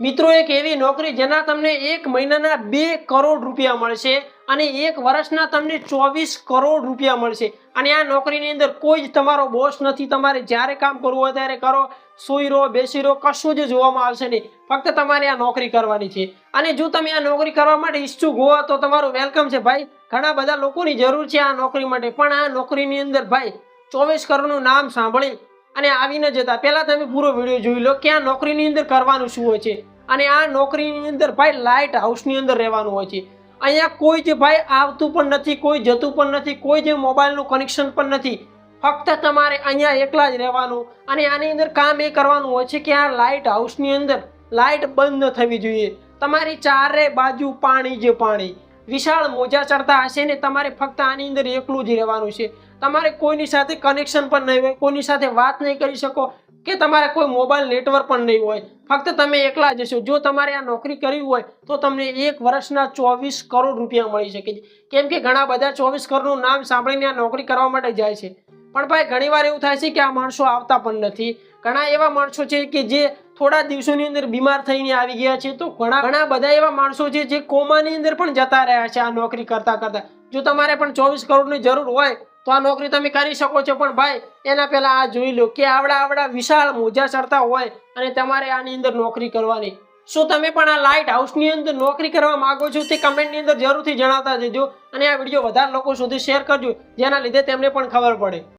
મિત્રો, એક એવી નોકરી જેના તમને એક મહિનાના બે કરોડ રૂપિયા મળશે અને એક વર્ષના તમને ચોવીસ કરોડ રૂપિયા મળશે. અને આ નોકરીની અંદર કોઈ જ તમારો બોસ નથી. તમારે જ્યારે કામ કરવું હોય ત્યારે કરો. સુઈ રહો, બેસી રહો, કશું જ જોવામાં આવશે નહીં. ફક્ત તમારે આ નોકરી કરવાની છે. અને જો તમે આ નોકરી કરવા માટે ઈચ્છુક હો તો તમારું વેલકમ છે. ભાઈ, ઘણા બધા લોકોની જરૂર છે આ નોકરી માટે. પણ આ નોકરીની અંદર ભાઈ, ચોવીસ કરોડનું નામ સાંભળી અને આવી ન જતા. પહેલાં તમે પૂરો વીડિયો જોઈ લો કે આ નોકરીની અંદર કરવાનું શું હોય છે. અને આ નોકરીની અંદર ભાઈ લાઇટ હાઉસની અંદર રહેવાનું હોય છે. અહીંયા કોઈ જ ભાઈ આવતું પણ નથી, કોઈ જતું પણ નથી, કોઈ જે મોબાઈલનું કનેક્શન પણ નથી. ફક્ત તમારે અહીંયા એકલા જ રહેવાનું અને આની અંદર કામ એ કરવાનું હોય છે કે આ લાઇટ હાઉસની અંદર લાઇટ બંધ થવી જોઈએ. તમારી ચારે બાજુ પાણી જ પાણી. વિશાળ મોજા ચડતા હશે ને તમારે ફક્ત આની અંદર એકલું જ રહેવાનું છે. તમારે કોઈની સાથે કનેક્શન પણ નહીં હોય, કોઈની સાથે વાત નહીં કરી શકો કે તમારે કોઈ મોબાઈલ નેટવર્ક પણ નહીં હોય. ફક્ત તમે એકલા જશો જો તમારે આ નોકરી કરવી હોય, તો તમને એક વર્ષના ચોવીસ કરોડ રૂપિયા મળી શકે છે. કેમ કે ઘણા બધા ચોવીસ કરોડનું નામ સાંભળીને આ નોકરી કરવા માટે જાય છે. પણ ભાઈ ઘણીવાર એવું થાય છે કે આ માણસો આવતા પણ નથી. ઘણા એવા માણસો છે કે જે થોડા દિવસોની અંદર બીમાર થઈને આવી ગયા છે. તો ઘણા ઘણા બધા એવા માણસો છે જે કોમાની અંદર પણ જતા રહ્યા છે આ નોકરી કરતા કરતા. જો તમારે પણ ચોવીસ કરોડની જરૂર હોય તો આ નોકરી તમે કરી શકો છો, પણ ભાઈ, એના પહેલા આ જોઈ લો કે આવડા આવડા વિશાળ મોજા ચડતા હોય અને તમારે આની અંદર નોકરી કરવાની. શું તમે પણ આ લાઇટ હાઉસની અંદર નોકરી કરવા માંગો છો તે કમેન્ટની અંદર જરૂરથી જણાવતા જજો અને આ વીડિયો વધારે લોકો સુધી શેર કરજો, જેના લીધે તેમને પણ ખબર પડે.